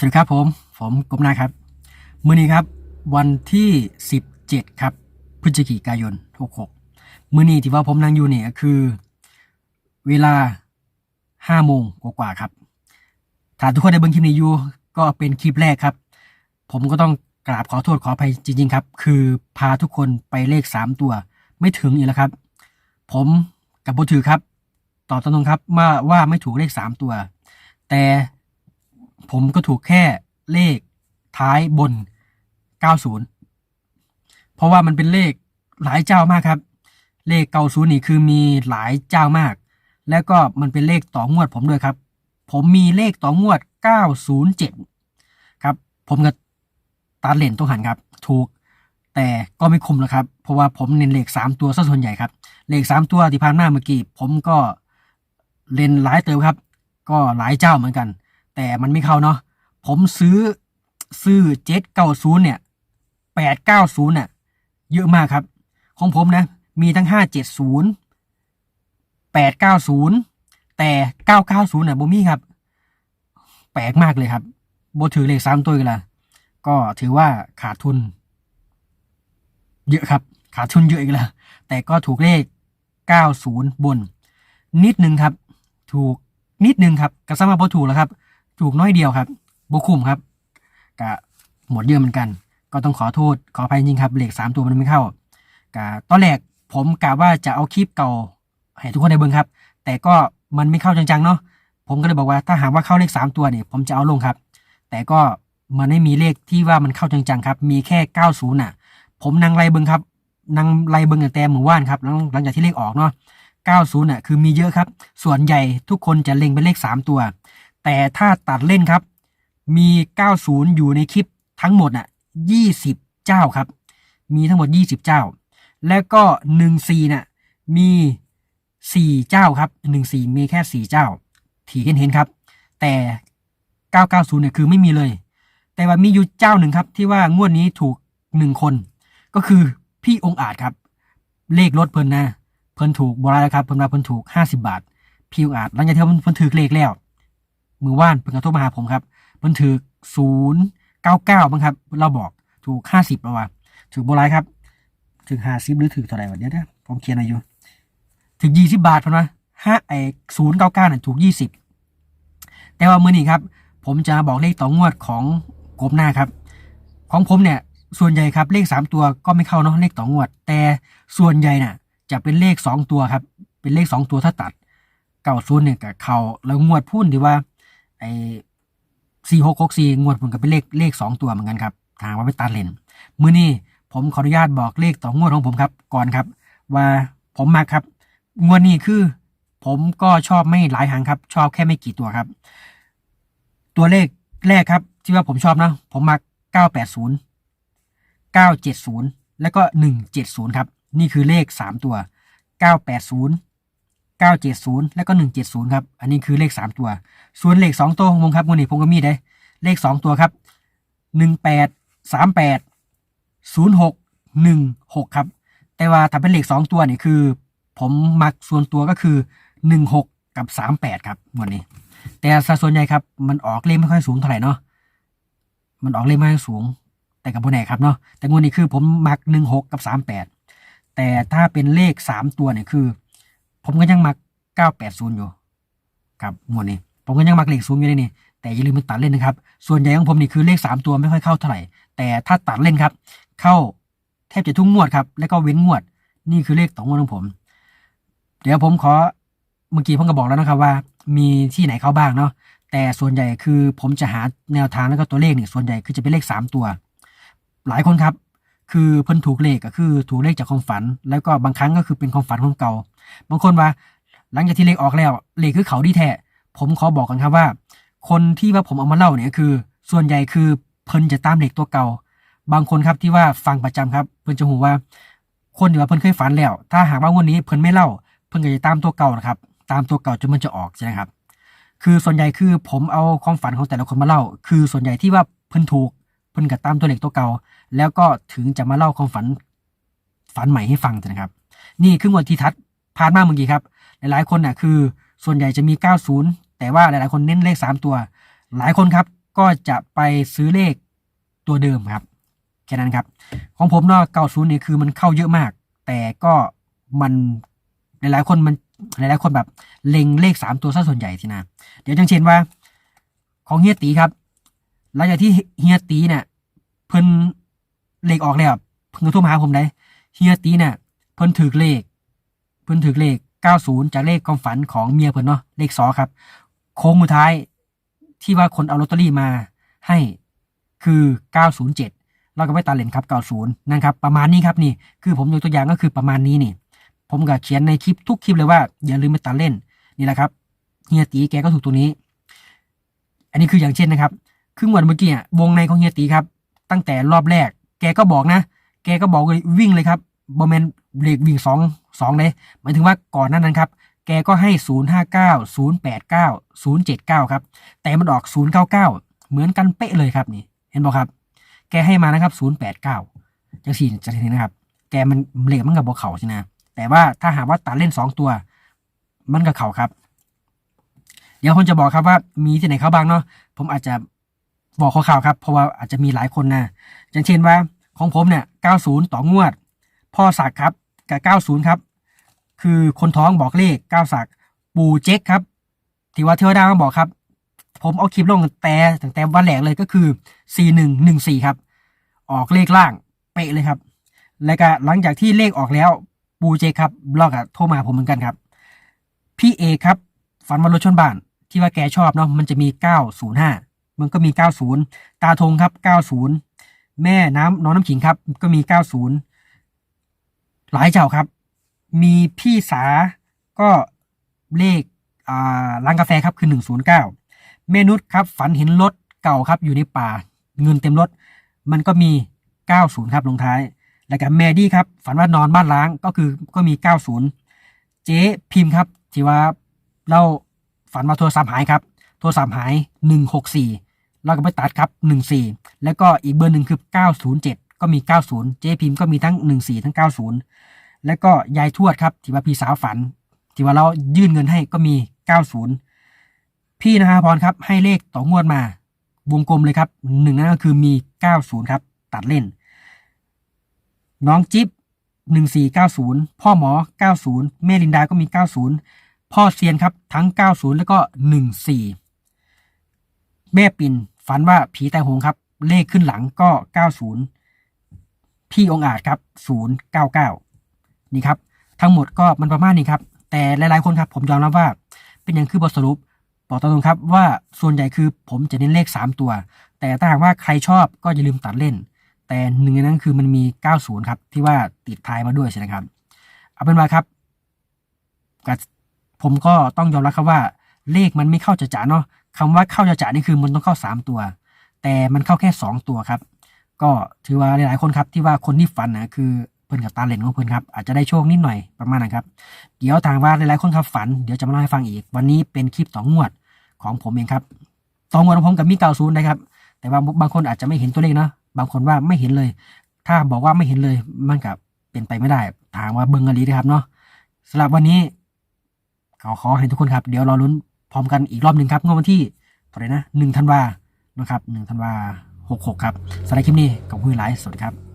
สวัสดีครับผม ผมกบนาครับ มื้อนี้ครับ วันที่ 17 ครับ พฤศจิกายน 66 มื้อนี้ที่ว่าผมนั่งอยู่เนี่ยคือ เวลา5โมงกว่าๆครับ ถ้าทุกคนได้เบิ่งคลิปนี้อยู่ ก็เป็นคลิปแรกครับ ผมก็ต้องกราบขอโทษขออภัยจริง ๆ ครับ คือพาทุกคนไปเลข 3 ตัว ไม่ถึงอีกแล้วครับ ผมกับโบถือครับ ตอบตรงๆครับว่าว่าไม่ถูกเลข 3 ตัว แต่ ผมก็ถูกแค่เลขท้ายบน 90 เพราะว่ามันเป็นเลขหลายเจ้ามากครับ เลข90นี่คือมีหลายเจ้ามาก แล้วก็มันเป็นเลขต่องวดผมด้วยครับ ผมมีเลขต่องวด 907 ครับ ผมก็ตัดเลนตรงหันครับ ถูกแต่ก็ไม่คุ้มแล้วครับ เพราะว่าผมเน้นเลข3ตัวซะส่วนใหญ่ครับ เลข3ตัวที่ผ่านมาเมื่อกี้ผมก็เล่นหลายเติมครับ ก็หลายเจ้าเหมือนกัน แต่มันไม่เข้าเนาะผมซื้อซื้อเจ็ดเก้าศูนย์เนี่ยแปดเก้าศูนย์เนี่ยเยอะมากครับ ของผมนะ มีทั้งห้าเจ็ดศูนย์แปดเก้าศูนย์แต่เก้าเก้าศูนย์น่ะบ่มีครับ แปลกมากเลยครับโบถือเลขสามตัวกันละก็ถือว่าขาดทุน เยอะครับ ขาดทุนเยอะอีกแล้วแต่ก็ถูกเลขเก้าศูนย์บน นิดนึงครับ ถูกนิดนึงครับก็สามารถพอถูกแล้วครับ ถูกน้อยเดียวครับบุคุมครับก็หมดเยอะเหมือนกัน ก็ต้องขอโทษขออภัยจริงครับเลขสามตัวมันไม่เข้ากะตอนแรกผมกะว่าจะเอาคลิปเก่าให้ทุกคนได้เบิ่งครับ แต่ก็มันไม่เข้าจังๆเนาะผมก็เลยบอกว่าถ้าหากว่าเข้าเลขสามตัวเนี่ยผมจะเอาลงครับ แต่ก็มันไม่มีเลขที่ว่ามันเข้าจังๆครับ มีแค่เก้าศูนย์อะ ผมนั่งไล่เบิ่งครับนั่งไล่เบิ่งตั้งแต่หมู่บ้านครับหลังหลังจากที่เลขออกเนาะ90น่ะคือมีเยอะครับ ส่วนใหญ่ทุกคนจะเล็งเป็นเลข3ตัว แต่ถ้าตัดเล่นครับ มี 90 อยู่ในคลิปทั้งหมดน่ะ20 เจ้าครับ มีทั้งหมด 20 เจ้า แล้วก็ 14น่ะมี 4 เจ้าครับ 14 มีแค่ 4 เจ้า ถี่เห็นเห็นครับ แต่ 990เนี่ยคือไม่มีเลย แต่ว่ามีอยู่เจ้าหนึ่งครับ ที่ว่างวดนี้ถูก 1 คน ก็คือพี่องค์อาจครับ เลขรถเพิ่นนะ เพิ่นถูกบรายแล้วครับ เพิ่นว่าเพิ่นถูก 50 บาท พี่องค์อาจหลังจากที่เพิ่นเพิ่นถือเลขแล้ว มือว่านเพิ่นก็โทรมาหาผมครับเพิ่นถือศูนย์เก้าเก้าบ้างครับเราบอกถูกห้าสิบแล้วว่าถือบรายครับถึงห้าสิบหรือถือเท่าไหร่วะเดี๋ยวนะผมเขียนอายุถึงยี่สิบาทพิ่นว่าห้าไอศูนย์เก้าเก้าน่ะถูกยี่สิบแต่ว่ามือนี้ครับ ผมจะบอกเลขต่องวดของกบหน้าครับ ของผมเนี่ยส่วนใหญ่ครับเลขสามตัวก็ไม่เข้าเนาะเลขต่องวด แต่ส่วนใหญ่น่ะ จะเป็นเลขสองตัวครับ เป็นเลขสองตัวถ้าตัดเก้าศูนย์เนี่ยกับเขาแล้วงวดพุ่นที่ว่า ไอ้สี่หกหกสี่งวดผมก็เป็นเลขเลขสองตัวเหมือนกันครับทางว่าไปตัดเลนมือนี้ผมขออนุญาตบอกเลขต่องวดของผมครับ ก่อนครับ ว่าผมมาครับ งวดนี้คือ ผมก็ชอบไม่หลายหางครับ ชอบแค่ไม่กี่ตัวครับ ตัวเลขแรกครับ ที่ว่าผมชอบนะ ผมมาเก้าแปดศูนย์เก้าเจ็ดศูนย์แล้วก็หนึ่งเจ็ดศูนย์ครับ นี่คือเลขสามตัวเก้าแปดศูนย์ เก้าเจ็ดศูนย์แล้วก็หนึ่งเจ็ดศูนย์ครับ อันนี้คือเลขสามตัว ส่วนเลขสองตัวของผมครับวันนี้ผมก็มีได้ เลขสองตัวครับหนึ่งแปดสามแปดศูนย์หกหนึ่งหกครับ แต่ว่าถ้าเป็นเลขสองตัวนี่คือ ผมมักส่วนตัวก็คือหนึ่งหกกับสามแปดครับวันนี้ แต่สัดส่วนใหญ่ครับ มันออกเลขไม่ค่อยสูงเท่าไหร่เนาะ มันออกเลขไม่ค่อยสูง แต่กับโบแน่ครับเนาะ แต่งวดนี้คือผมมักหนึ่งหกกับสามแปดแต่ถ้าเป็นเลขสามตัวเนี่ยคือ ผมก็ยังมักเก้าแปดศูนย์อยู่ครับงวดนี้ผมก็ยังมักเลขศูนย์อยู่เลยนี่แต่อย่าลืมมันตัดเล่นนะครับ ส่วนใหญ่ของผมนี่คือเลขสามตัวไม่ค่อยเข้าเท่าไหร่แต่ถ้าตัดเล่นครับ เข้าแทบจะทุกงวดครับ แล้วก็เว้นงวด นี่คือเลขต่องวดของผม เดี๋ยวผมขอเมื่อกี้ผมก็บอกแล้วนะครับว่า มีที่ไหนเข้าบ้างเนาะแต่ส่วนใหญ่คือผมจะหาแนวทางแล้วก็ตัวเลขเนี่ยส่วนใหญ่คือจะเป็นเลขสามตัว หลายคนครับ คือเพิ่นถูกเลขก็คือถูกเลขจากความฝัน แล้วก็บางครั้งก็คือเป็นความฝันของเก่า บางคนว่า หลังจากที่เลขออกแล้ว เลขคือเขาดีแท้ผมขอบอกกันครับว่า คนที่ว่าผมเอามาเล่าเนี่ยคือ ส่วนใหญ่คือเพิ่นจะตามเลขตัวเก่า บางคนครับที่ว่าฟังประจำครับ เพิ่นจะหูว่า คนที่ว่าเพิ่นเคยฝันแล้ว ถ้าหากว่างวดนี้เพิ่นไม่เล่า เพิ่นก็จะตามตัวเก่านะครับ ตามตัวเก่าจนมันจะออกใช่ไหมครับ คือส่วนใหญ่คือผมเอาความฝันของแต่ละคนมาเล่า คือส่วนใหญ่ที่ว่าเพิ่นถูกเพิ่นก็ตามตัวเลขตัวเก่า แล้วก็ถึงจะมาเล่าความฝันฝันใหม่ให้ฟังนะครับ นี่คืองวดที่ทัด ผ่านมาเมื่อกี้ครับ หลายๆคนน่ะคือส่วนใหญ่จะมี 90 แต่ว่าหลายๆคนเน้นเลข 3 ตัว หลายคนครับก็จะไปซื้อเลขตัวเดิมครับแค่นั้นครับ ของผมเนาะเก้าศูนย์นี่คือมันเข้าเยอะมาก แต่ก็มันหลายๆคนมันหลายๆคนแบบเล็งเลขสามตัวซะส่วนใหญ่ทีนะ เดี๋ยวจังเช่นว่า ของเฮียตีครับหลังจากที่เฮียตีเนี่ยเพิ่นเลขออกแล้วเพิ่นก็โทรมาหาผมได้เฮียตีเนี่ยเพิ่นถือเลข เพิ่นถือเลข 90 จากเลขความฝันของเมียเพิ่นเนาะเลขสอครับ โค้งสุดท้ายที่ว่าคนเอาลอตเตอรี่มาให้คือ 907 เราก็ไม่ตาเล่นครับ 90นั่นครับ ประมาณนี้ครับนี่ คือผมยกตัวอย่างก็คือประมาณนี้นี่ ผมก็เขียนในคลิปทุกคลิปเลยว่า อย่าลืมไปตัดเล่นนี่แหละครับเฮียตีแกก็ถูกตัวนี้ อันนี้คืออย่างเช่นนะครับ ครึ่งวันเมื่อกี้วงในของเฮียตีครับ ตั้งแต่รอบแรก แกก็บอกนะ แกก็บอกเลยวิ่งเลยครับบอมเมนเบรกวิ่งสอง สองเลยหมายถึงว่าก่อนนั้นนั้นครับแกก็ให้ศูนย์ห้าเก้าศูนย์แปดเก้าศูนย์เจ็ดเก้าครับ แต่มันออกศูนย์เหมือนกันเป๊ะเลยครับนี่ เห็นบอกครับ แกให้มานะครับศูนย์แปดเก้าจังสี่จะเห็นนะครับ แกมันเลขมันกับบวเขาใช่ไหมแต่ว่าถ้าหากว่าตัดเล่นสองตัว มันกับเขาครับ เดี๋ยวผมจะบอกครับว่ามีที่ไหนเขาบ้างเนาะ ผมอาจจะบอกข่าวๆครับ เพราะว่าอาจจะมีหลายคนนะอย่างเช่นว่าของผมเนี่ย 90 ต่องวด พ่อศักครับกับ 90 ครับ คือคนท้องบอกเลข9ศักดิ์ปู่เจ๊กครับที่ว่าเทวดามาบอกครับ ผมเอาคลิปลงแต่ตั้งแต่วันแรกเลยก็คือ 4114 ครับ ออกเลขล่างเป๊ะเลยครับ แล้วก็หลังจากที่เลขออกแล้วปูเจ๊ครับลอกอะโทรมาผมเหมือนกันครับ พี่เอครับ ฝันว่ารถชนบ้าน ที่ว่าแกชอบเนาะมันจะมี 905 มันก็มี 90 ตาธงครับ 90 แม่น้ำน้องน้ำขิงครับ ก็มี 90 หลายเจ้าครับ มีพี่สาก็เลขร้านกาแฟครับคือ 109 เมนุษครับฝันเห็นรถเก่าครับอยู่ในป่า เงินเต็มรถ มันก็มี 90 ครับลงท้าย แล้วก็แมดี้ครับฝันว่านอนบ้านล้างก็คือก็มี 90 เจ๊พิมพ์ครับที่ว่าเราฝันว่าโทรศัพท์หายครับ โทรศัพท์หาย 164 เราก็ไปตัดครับ 14 แล้วก็อีกเบอร์หนึ่งคือ 907 ก็มี 90 เจ๊พิมพ์ก็มีทั้ง 14 ทั้ง 90 แล้วก็ยายทวดครับที่ว่าพี่สาวฝัน ที่ว่าเรายื่นเงินให้ก็มี 90 พี่นภาพรครับให้เลขต่องวดมา วงกลมเลยครับหนึ่งนั่นก็คือมี 90 ครับ ตัดเล่น น้องจิ๊บหนึ่งสี่เก้าศูนย์พ่อหมอเก้าศูนย์แม่ลินดาก็มีเก้าศูนย์พ่อเซียนครับทั้งเก้าศูนย์แล้วก็หนึ่งสี่แม่ปิ่นฝันว่าผีแต่หงครับ เลขขึ้นหลังก็เก้าศูนย์พี่องอาจครับศู นี่ครับทั้งหมดก็มันประมาณนี้ครับ แต่หลายๆคนครับผมยอมรับว่า เป็นอย่างคือบทสรุปบอกตรงๆครับว่าส่วนใหญ่คือผมจะเน้นเลขสามตัว แต่ถ้าหากว่าใครชอบก็อย่าลืมตัดเล่น แต่หนึ่งในนั้นคือมันมี 90 ครับที่ว่าติดท้ายมาด้วยใช่ไหมครับ เอาเป็นว่าครับผมก็ต้องยอมรับครับว่าเลขมันไม่เข้าจะจ๋าเนาะคำว่าเข้าจะจ๋านี่คือมันต้องเข้า 3 ตัว แต่มันเข้าแค่ 2 ตัวครับ ก็ถือว่าหลายๆคนครับที่ว่าคนที่ฝันนะคือ เพิ่อนกับตาเลนของเพิ่อนครับอาจจะได้โชคนิดหน่อยประมาณนั้นครับเดี๋ยวทางว่าหลายๆคนครับฝันเดี๋ยวจะมาเล่าให้ฟังอีก วันนี้เป็นคลิปสองงวดของผมเองครับสองงวดของผมกับมีเก้าศูนย์นะครับแต่ว่าบางคนอาจจะไม่เห็นตัวเลขเนาะบางคนว่าไม่เห็นเลย ถ้าบอกว่าไม่เห็นเลยมันกับเป็นไปไม่ได้ทางว่าเบิ้งอลีนะครับเนาะสำหรับวันนี้ขอขอให้ทุกคนครับ เดี๋ยวรอลุ้นพร้อมกันอีกรอบหนึ่งครับงวดวันที่เท่าไหร่นะหนึ่งธันวานะครับหนึ่งธันวาหกหกครับสำหรับคลิปนี้กับคุยไลฟ์สวัสดีครับ